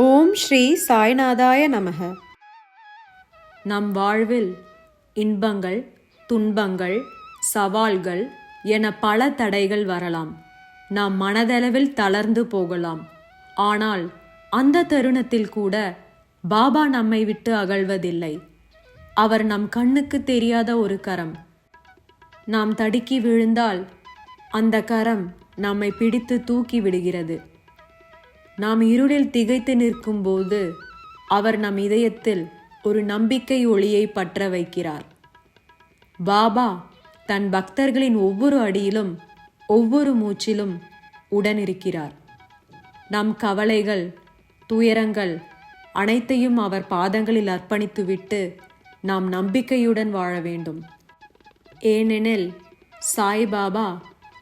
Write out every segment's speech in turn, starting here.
ஓம் ஸ்ரீ சாய்நாதாய நமக. நம் வாழ்வில் இன்பங்கள் துன்பங்கள் சவால்கள் என பல தடைகள் வரலாம். நாம் மனதளவில் தளர்ந்து போகலாம். ஆனால் அந்த தருணத்தில் கூட பாபா நம்மை விட்டு அகழ்வதில்லை. அவர் நம் கண்ணுக்கு தெரியாத ஒரு கரம். நாம் தடுக்கி விழுந்தால் அந்த கரம் நம்மை பிடித்து தூக்கி விடுகிறது. நாம் இருளில் திகைத்து நிற்கும்போது அவர் நம் இதயத்தில் ஒரு நம்பிக்கை ஒளியை பற்ற வைக்கிறார். பாபா தன் பக்தர்களின் ஒவ்வொரு அடியிலும் ஒவ்வொரு மூச்சிலும் உடனிருக்கிறார். நம் கவலைகள் துயரங்கள் அனைத்தையும் அவர் பாதங்களில் அர்ப்பணித்துவிட்டு நாம் நம்பிக்கையுடன் வாழ வேண்டும். ஏனெனில் சாய்பாபா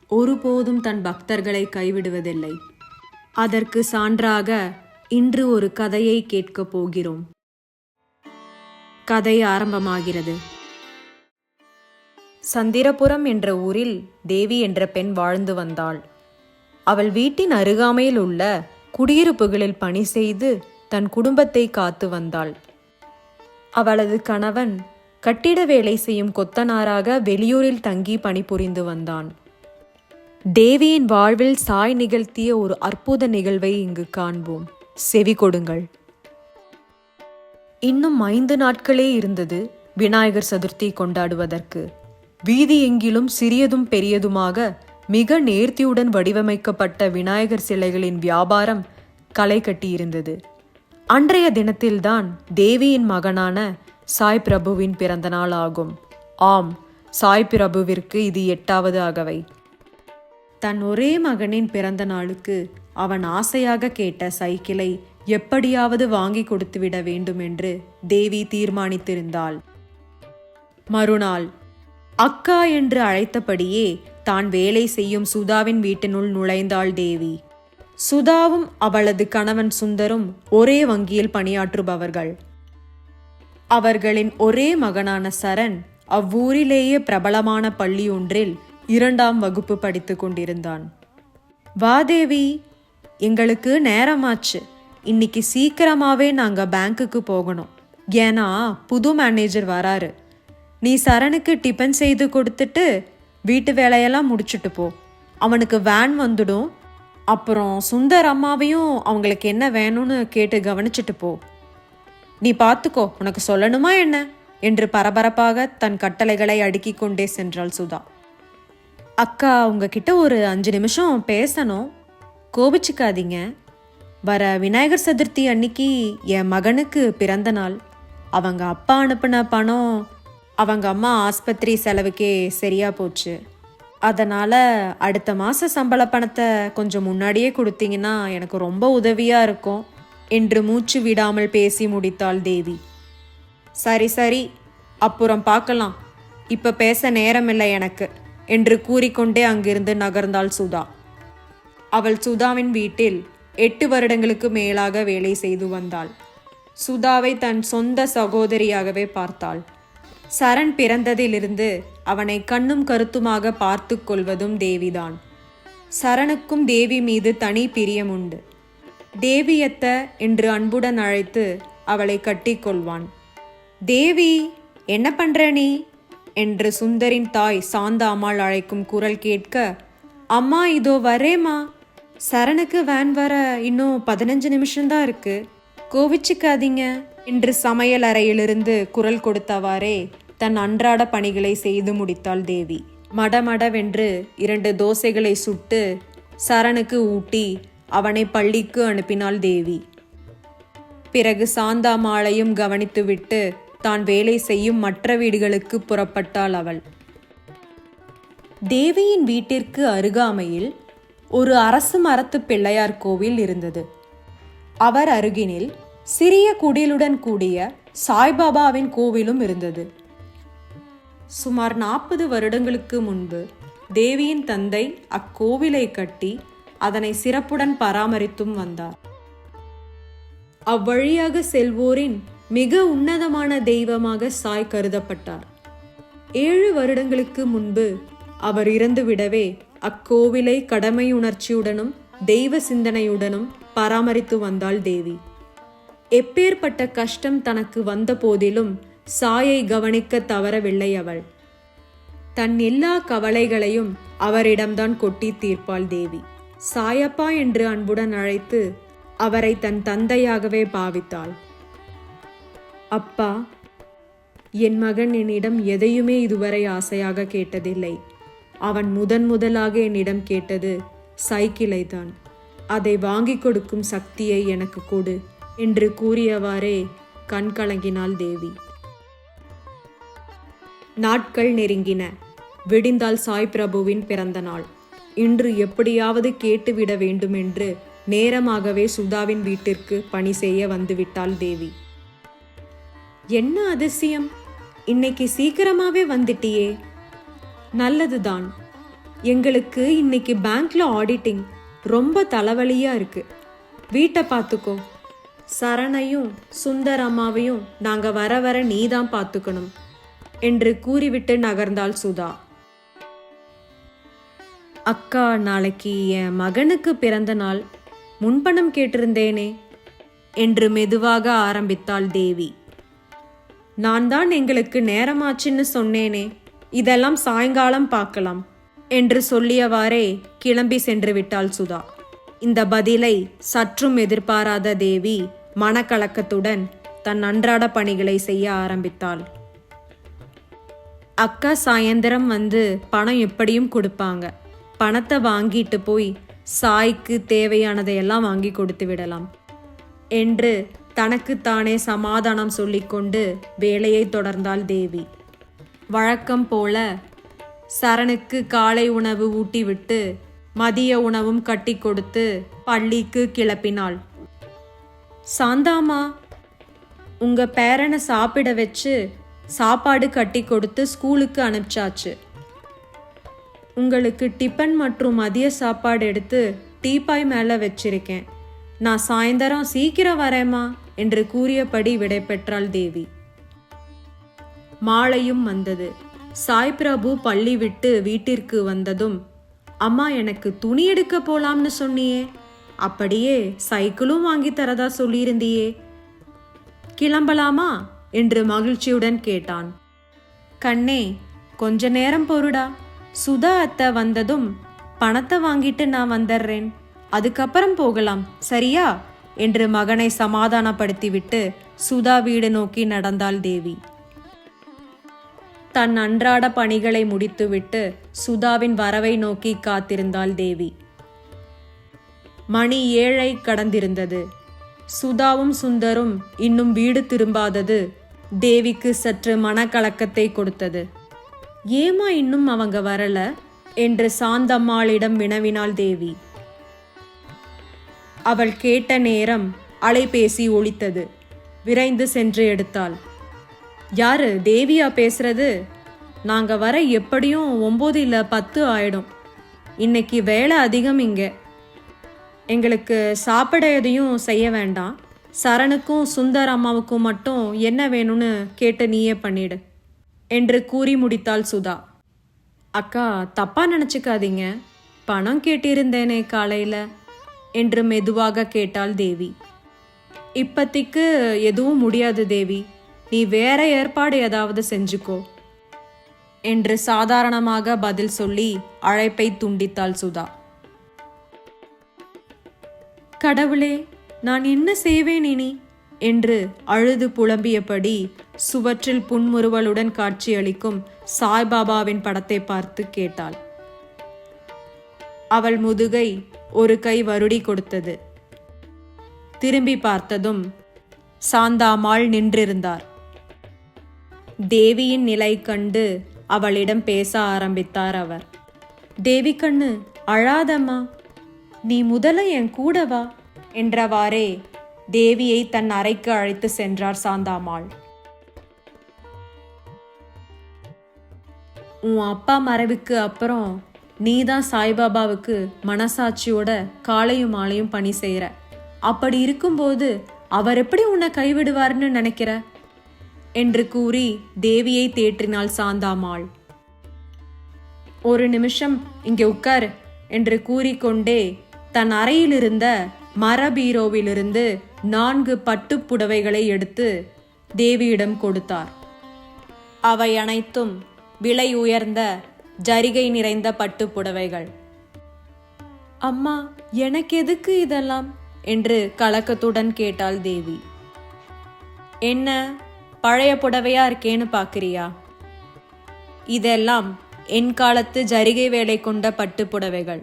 ஒருபோதும் தன் பக்தர்களை கைவிடுவதில்லை. அதற்கு சான்றாக இன்று ஒரு கதையை கேட்கப் போகிறோம். கதை ஆரம்பமாகிறது. சந்திரபுரம் என்ற ஊரில் தேவி என்ற பெண் வாழ்ந்து வந்தாள். அவள் வீட்டின் அருகாமையில் உள்ள குடியிருப்புகளில் பணி செய்து தன் குடும்பத்தை காத்து வந்தாள். அவளது கணவன் கட்டிட வேலை செய்யும் கொத்தனாராக வெளியூரில் தங்கி பணிபுரிந்து வந்தான். தேவியின் வாழ்வில் சாய் நிகழ்த்திய ஒரு அற்புத நிகழ்வை இங்கு காண்போம். செவி கொடுங்கள். இன்னும் ஐந்து நாட்களே இருந்தது விநாயகர் சதுர்த்தி கொண்டாடுவதற்கு. வீதி எங்கிலும் சிறியதும் பெரியதுமாக மிக நேர்த்தியுடன் வடிவமைக்கப்பட்ட விநாயகர் சிலைகளின் வியாபாரம் களை கட்டியிருந்தது. அன்றைய தினத்தில்தான் தேவியின் மகனான சாய் பிரபுவின் பிறந்த நாள் ஆகும். ஆம் சாய் பிரபுவிற்கு இது எட்டாவது அகவை. தன் ஒரே மகனின் பிறந்த நாளுக்கு அவன் ஆசையாக கேட்ட சைக்கிளை எப்படியாவது வாங்கி கொடுத்துவிட வேண்டும் என்று தேவி தீர்மானித்திருந்தாள். மறுநாள் அக்கா என்று அழைத்தபடியே தான் வேலை செய்யும் சுதாவின் வீட்டினுள் நுழைந்தாள் தேவி. சுதாவும் அவளது கணவன் சுந்தரும் ஒரே வங்கியில் பணியாற்றுபவர்கள். அவர்களின் ஒரே மகனான சரண் அவ்வூரிலேயே பிரபலமான பள்ளி ஒன்றில் இரண்டாம் வகுப்பு படித்துக் கொண்டிருந்தான். வாதேவி எங்களுக்கு நேரமாச்சு. இன்னைக்கு சீக்கிரமாவே நாங்க பேங்க்குக்கு போகணும். ஏன்னா புது மேனேஜர் வராரு. நீ சரணுக்கு டிபன் செய்து கொடுத்துட்டு வீட்டு வேலையெல்லாம் முடிச்சுட்டு போ. அவனுக்கு வேன் வந்துடும். அப்புறம் சுந்தர் அம்மாவையும் அவங்களுக்கு என்ன வேணும்னு கேட்டு கவனிச்சிட்டு போ. நீ பார்த்துக்கோ உனக்கு சொல்லணுமா என்ன? என்று பரபரப்பாக தன் கட்டளைகளை அடுக்கிக் கொண்டே சென்றாள் சுதா. அக்கா உங்ககிட்ட ஒரு அஞ்சு நிமிஷம் பேசணும். கோபிச்சுக்காதீங்க. வர விநாயகர் சதுர்த்தி அன்னைக்கு என் மகனுக்கு பிறந்த நாள். அவங்க அப்பா அனுப்பின பணம் அவங்க அம்மா ஆஸ்பத்திரி செலவுக்கே சரியா போச்சு. அதனால் அடுத்த மாத சம்பள பணத்தை கொஞ்சம் முன்னாடியே கொடுத்தீங்கன்னா எனக்கு ரொம்ப உதவியாக இருக்கும். என்று மூச்சு விடாமல் பேசி முடித்தாள் தேவி. சரி சரி அப்புறம் பார்க்கலாம். இப்போ பேச நேரமில்லை எனக்கு. என்று கூறிக்கொண்டே அங்கிருந்து நகர்ந்தாள் சுதா. அவள் சுதாவின் வீட்டில் எட்டு வருடங்களுக்கு மேலாக வேலை செய்து வந்தாள். சுதாவை தன் சொந்த சகோதரியாகவே பார்த்தாள். சரண் பிறந்ததிலிருந்து அவனை கண்ணும் கருத்துமாக பார்த்து கொள்வதும் தேவிதான். சரணுக்கும் தேவி மீது தனி பிரியம் உண்டு. தேவியத்த என்று அன்புடன் அழைத்து அவளை கட்டிக்கொள்வான் தேவி என்ன பண்ற நீ? என்று சுந்தரின் தாய் சாந்தா அம்மாள் அழைக்கும் குரல் கேட்க அம்மா இதோ வரேம்மா. சரணுக்கு வேன் வர இன்னும் பதினஞ்சு நிமிஷம்தான் இருக்கு. கோவிச்சுக்காதீங்க என்று சமையல் அறையிலிருந்து குரல் கொடுத்தவாறே தன் அன்றாட பணிகளை செய்து முடித்தாள் தேவி. மடமடவென்று இரண்டு தோசைகளை சுட்டு சரணுக்கு ஊட்டி அவனை பள்ளிக்கு அனுப்பினாள் தேவி. பிறகு சாந்தாமாளையும் கவனித்துவிட்டு தான் வேலை செய்யும் மற்ற வீடுகளுக்கு புறப்பட்டாள் அவள். தேவியின் வீட்டிற்கு அருகாமையில் ஒரு அரசு மரத்து பிள்ளையார் கோவில் இருந்தது. அவர் அருகினில் சிறிய குடிலுடன் கூடிய சாய்பாபாவின் கோவிலும் இருந்தது. சுமார் நாற்பது வருடங்களுக்கு முன்பு தேவியின் தந்தை அக்கோவிலை கட்டி அதனை சிறப்புடன் பராமரித்தும் வந்தார். அவ்வழியாக செல்வோரின் மிக உன்னதமான தெய்வமாக சாய் கருதப்பட்டார். ஏழு வருடங்களுக்கு முன்பு அவர் இறந்துவிடவே அக்கோவிலை கடமை உணர்ச்சியுடனும் தெய்வ சிந்தனையுடனும் பராமரித்து வந்தாள் தேவி. எப்பேற்பட்ட கஷ்டம் தனக்கு வந்த போதிலும் சாயை கவனிக்க தவறவில்லை அவள். தன் எல்லா கவலைகளையும் அவரிடம்தான் கொட்டி தீர்ப்பாள் தேவி. சாயப்பா என்று அன்புடன் அழைத்து அவரை தன் தந்தையாகவே பாவித்தாள். அப்பா என் மகன் என்னிடம் எதையுமே இதுவரை ஆசையாக கேட்டதில்லை. அவன் முதன் முதலாக என்னிடம் கேட்டது சைக்கிளை தான் அதை வாங்கிக் கொடுக்கும் சக்தியை எனக்கு கொடு என்று கூறியவாறே கண் கலங்கினாள் தேவி. நாட்கள் நெருங்கின. விடிந்தால் சாய் பிரபுவின் பிறந்த நாள். இன்று எப்படியாவது கேட்டுவிட வேண்டுமென்று நேரமாகவே சுதாவின் வீட்டிற்கு பணி செய்ய வந்துவிட்டாள் தேவி. என்ன அதிசயம்? இன்னைக்கு சீக்கிரமாவே வந்துட்டியே. நல்லதுதான். எங்களுக்கு இன்னைக்கு பேங்க்ல ஆடிட்டிங் ரொம்ப தலைவலியா இருக்கு. வீட்டை பார்த்துக்கோ. சரணையும் சுந்தர் அம்மாவையும் நாங்க வர வர நீதான் பார்த்துக்கணும் என்று கூறிவிட்டு நகர்ந்தாள் சுதா. அக்கா நாளைக்கு என் மகனுக்கு பிறந்த நாள். முன்பணம் கேட்டிருந்தேனே என்று மெதுவாக ஆரம்பித்தாள் தேவி. நான் தான் எங்களுக்கு நேரமாச்சுன்னு சொன்னேனே. இதெல்லாம் சாயங்காலம் பார்க்கலாம். என்று சொல்லியவாறே கிளம்பி சென்று விட்டாள் சுதா. இந்த பதிலை சற்றும் எதிர்பாராத தேவி மனக்கலக்கத்துடன் தன் அன்றாட பணிகளை செய்ய ஆரம்பித்தாள். அக்கா சாயந்தரம் வந்து பணம் எப்படியும் கொடுப்பாங்க. பணத்தை வாங்கிட்டு போய் சாய்க்கு தேவையானதையெல்லாம் வாங்கி கொடுத்து விடலாம். என்று தனக்குத்தானே சமாதானம் சொல்லிக்கொண்டு வேலையை தொடர்ந்தாள் தேவி. வழக்கம் போல சரணுக்கு காலை உணவு ஊட்டிவிட்டு மதிய உணவும் கட்டி கொடுத்து பள்ளிக்கு கிளப்பினாள். சாந்தாமா உங்க பேரனை சாப்பிட வச்சு சாப்பாடு கட்டி கொடுத்து ஸ்கூலுக்கு அனுப்பிச்சாச்சு. உங்களுக்கு டிபன் மற்றும் மதிய சாப்பாடு எடுத்து டீப்பாய் மேலே வச்சிருக்கேன். நான் சாயந்தரம் சீக்கிரம் வரேம்மா. என்று கூறியபடி விடைபெற்றாள் தேவி. மாலையும் வந்தது. சாய் பிரபு பள்ளி விட்டு வீட்டிற்கு வந்ததும் அம்மா எனக்கு துணி எடுக்க போலாம்னு சொன்னியே. அப்படியே சைக்கிளும் வாங்கி தரதா சொல்லியிருந்தியே. கிளம்பலாமா? என்று மகிழ்ச்சியுடன் கேட்டான். கண்ணே கொஞ்ச நேரம் பொருடா. சுதா அத்தை வந்ததும் பணத்தை வாங்கிட்டு நான் வந்துடுறேன் அதுக்கப்புறம் போகலாம். சரியா? என்று மகனை சமாதானப்படுத்திவிட்டு சுதா வீடு நோக்கி நடந்தாள் தேவி. தன் அன்றாட பணிகளை முடித்துவிட்டு சுதாவின் வரவை நோக்கி காத்திருந்தாள் தேவி. மணி ஏழை கடந்திருந்தது. சுதாவும் சுந்தரும் இன்னும் வீடு திரும்பாதது தேவிக்கு சற்று மனக்கலக்கத்தை கொடுத்தது. ஏமா இன்னும் அவங்க வரல? என்று சாந்தம்மாளிடம் வினவினாள் தேவி. அவள் கேட்ட நேரம் அலைபேசி ஒழித்தது. விரைந்து சென்று எடுத்தாள். யாரு? தேவியா பேசுறது? நாங்க வர எப்படியும் ஒம்பது இல்ல பத்து ஆயிடும். இன்னைக்கு வேலை அதிகம் இங்க. எங்களுக்கு சாப்பிட எதையும் செய்ய வேண்டாம். சரணுக்கும் சுந்தர் அம்மாவுக்கும் மட்டும் என்ன வேணும்னு கேட்டு நீயே பண்ணிடு என்று கூறி முடித்தாள் சுதா. அக்கா தப்பா நினச்சிக்காதீங்க. பணம் கேட்டிருந்தேனே காலையில். என்று மெதுவாக கேட்டாள் தேவி. இப்பத்திக்கு எதுவும் முடியாது தேவி. நீ வேற ஏற்பாடு ஏதாவது செஞ்சுக்கோ என்று சாதாரணமாக பதில் சொல்லி அழைப்பை துண்டித்தாள் சுதா. கடவுளே நான் என்ன செய்வேன் இனி? என்று அழுது புலம்பியபடி சுவற்றில் புன்முறுவலுடன் காட்சியளிக்கும் சாய்பாபாவின் படத்தை பார்த்து கேட்டாள். அவள் முதுகை ஒரு கை வருடி கொடுத்தது. திரும்பி பார்த்ததும் சாந்தாமாள் நின்றிருந்தார். தேவியின் நிலை கண்டு அவளிடம் பேச ஆரம்பித்தார் அவர். தேவி கண்ணு அழாதம்மா. நீ முதல்ல என் கூட வா என்றவாறே தேவியை தன் அறைக்கு அழைத்து சென்றார் சாந்தாமாள். உன் அப்பா மறைவுக்கு அப்புறம் நீதான் சாய்பாபாவுக்கு மனசாட்சியோட காலையும் மாலையும் பணி செய்கிற அப்படி இருக்கும்போது அவர் எப்படி உன்னை கைவிடுவார்னு நினைக்கிற? என்று கூறி தேவியை தேற்றினாள் சாந்தாமாள். ஒரு நிமிஷம் இங்கே உட்கார் என்று கூறிக்கொண்டே தன் அறையிலிருந்த மரபீரோவிலிருந்து நான்கு பட்டுப் புடவைகளை எடுத்து தேவியிடம் கொடுத்தார். அவை அனைத்தும் விலை உயர்ந்த ஜரிகை நிறைந்த பட்டு புடவைகள் அம்மா எனக்கு எதுக்கு இதெல்லாம்? என்று கலக்கத்துடன் கேட்டாள் தேவி. என்ன பழைய புடவையா இருக்கேன்னு பார்க்குறியா இதெல்லாம் என் காலத்து ஜரிகை வேலை கொண்ட பட்டு புடவைகள்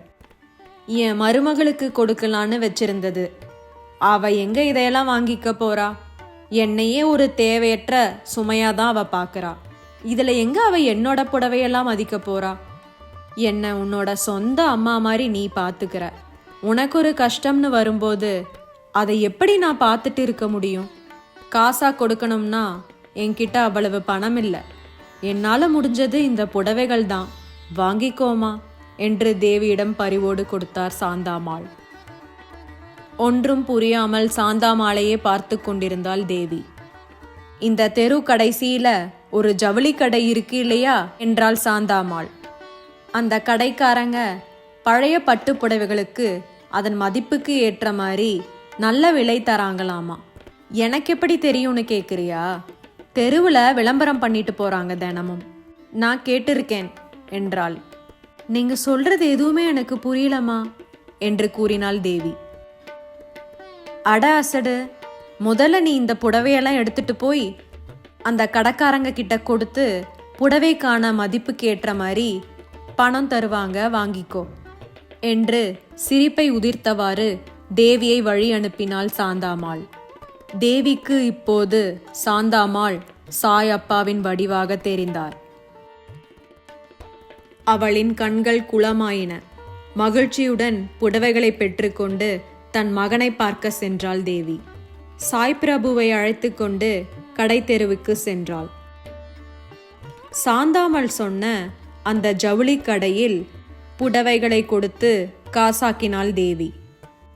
என் மருமகளுக்கு கொடுக்கலான்னு வச்சிருந்தது. அவ எங்க இதையெல்லாம் வாங்கிக்க போறா? என்னையே ஒரு தேவையற்ற சுமையாதான் அவ பார்க்கறா இதுல எங்க அவ என்னோட புடவையெல்லாம் மதிக்க போறா? என்ன உன்னோட சொந்த அம்மா மாதிரி நீ பார்த்துக்கிற உனக்கு ஒரு கஷ்டம்னு வரும்போது அதை எப்படி நான் பார்த்துட்டு இருக்க முடியும்? காசா கொடுக்கணும்னா என்கிட்ட அவ்வளவு பணம் இல்லை. என்னால் முடிஞ்சது இந்த புடவைகள் தான். வாங்கிக்கோமா? என்று தேவியிடம் பரிவோடு கொடுத்தார் சாந்தாமாள். ஒன்றும் புரியாமல் சாந்தாமாளையே பார்த்து கொண்டிருந்தாள் தேவி. இந்த தெரு கடைசியில ஒரு ஜவுளி கடை இருக்கு இல்லையா? என்றாள் சாந்தாமாள். அந்த கடைக்காரங்க பழைய பட்டு புடவைகளுக்கு அதன் மதிப்புக்கு ஏற்ற மாதிரி நல்ல விலை தராங்களாமா? எனக்கு எப்படி தெரியும்னு கேட்குறியா தெருவில் விளம்பரம் பண்ணிட்டு போறாங்க தினமும். நான் கேட்டிருக்கேன் என்றாள். நீங்க சொல்றது எதுவுமே எனக்கு புரியலம்மா என்று கூறினாள் தேவி. அட அசடு முதல்ல நீ இந்த புடவையெல்லாம் எடுத்துட்டு போய் அந்த கடைக்காரங்க கிட்ட கொடுத்து புடவைக்கான மதிப்புக்கு ஏற்ற மாதிரி பணம் தருவாங்க வாங்கிக்கோ என்று சிரிப்பை உதிர்த்தவாறு தேவியை வழி அனுப்பினாள் சாந்தாமாள். தேவிக்கு இப்போது சாந்தாமாள் சாய் அப்பாவின் வடிவாக தெரிந்தார். அவளின் கண்கள் குளமாயின. மகிழ்ச்சியுடன் புடவைகளை பெற்றுக்கொண்டு தன் மகனை பார்க்க சென்றாள் தேவி. சாய் பிரபுவை அழைத்து கொண்டு கடை தெருவுக்கு சென்றாள். சாந்தாமல் சொன்ன அந்த ஜவுளி கடையில் புடவைகளை கொடுத்து காசாக்கினாள் தேவி.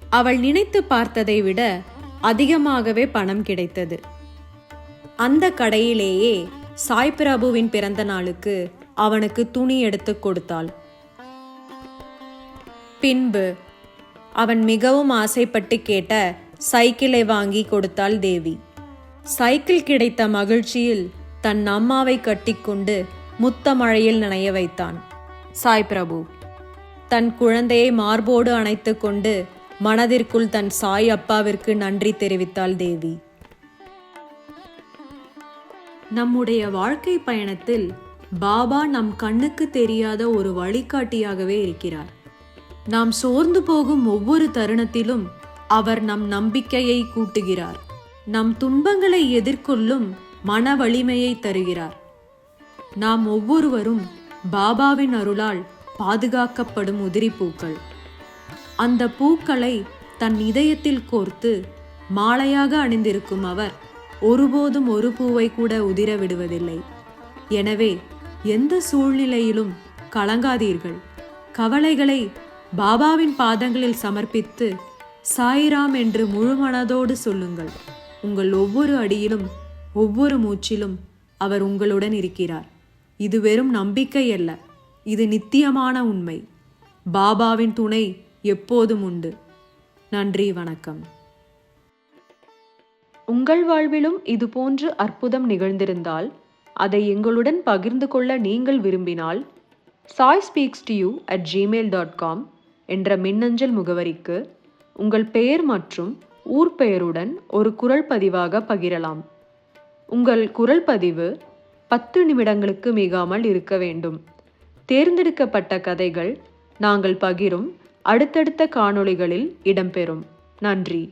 அவள் நினைத்து பார்த்ததை விட அதிகமாகவே பணம் கிடைத்தது. அந்த கடையிலேயே சாய் பிரபுவின் பிறந்த நாளுக்கு அவனுக்கு துணி எடுத்து கொடுத்தாள். பின்பு அவன் மிகவும் ஆசைப்பட்டு கேட்ட சைக்கிளை வாங்கி கொடுத்தாள் தேவி. சைக்கிள் கிடைத்த மகிழ்ச்சியில் தன் அம்மாவை கட்டிக்கொண்டு முத்த மழையில் நனைய வைத்தான். சாய் பிரபு தன் குழந்தையை மார்போடு அணைத்து கொண்டு மனதிற்குள் தன் சாய் அப்பாவிற்கு நன்றி தெரிவித்தாள் தேவி. நம்முடைய வாழ்க்கை பயணத்தில் பாபா நம் கண்ணுக்கு தெரியாத ஒரு வழிகாட்டியாகவே இருக்கிறார். நாம் சோர்ந்து போகும் ஒவ்வொரு தருணத்திலும் அவர் நம் நம்பிக்கையை கூட்டுகிறார். நம் துன்பங்களை எதிர்கொள்ளும் மன வலிமையை தருகிறார். நாம் ஒவ்வொருவரும் பாபாவின் அருளால் பாதுகாக்கப்படும் உதிரி பூக்கள் அந்த பூக்களை தன் இதயத்தில் கோர்த்து மாலையாக அணிந்திருக்கும் அவர் ஒருபோதும் ஒரு பூவை கூட உதிர விடுவதில்லை. எனவே எந்த சூழ்நிலையிலும் கலங்காதீர்கள். கவலைகளை பாபாவின் பாதங்களில் சமர்ப்பித்து சாய்ராம் என்று முழுமனதோடு சொல்லுங்கள். உங்கள் ஒவ்வொரு அடியிலும் ஒவ்வொரு மூச்சிலும் அவர் உங்களுடன் இருக்கிறார். இது வெறும் நம்பிக்கை அல்ல. இது நித்தியமான உண்மை. பாபாவின் துணை எப்போதும் உண்டு. நன்றி வணக்கம். உங்கள் வாழ்விலும் இதுபோன்று அற்புதம் நிகழ்ந்திருந்தால் அதை எங்களுடன் பகிர்ந்து கொள்ள நீங்கள் விரும்பினால் Sai speaks to you at Gmail dot com என்ற மின்னஞ்சல் முகவரிக்கு உங்கள் பெயர் மற்றும் ஊர் பெயருடன் ஒரு குரல் பதிவாக பகிரலாம். உங்கள் குரல் பதிவு பத்து நிமிடங்களுக்கு மிகாமல் இருக்க வேண்டும். தேர்ந்தெடுக்கப்பட்ட கதைகள் நாங்கள் பகிரும் அடுத்தடுத்த காணொளிகளில் இடம்பெறும். நன்றி.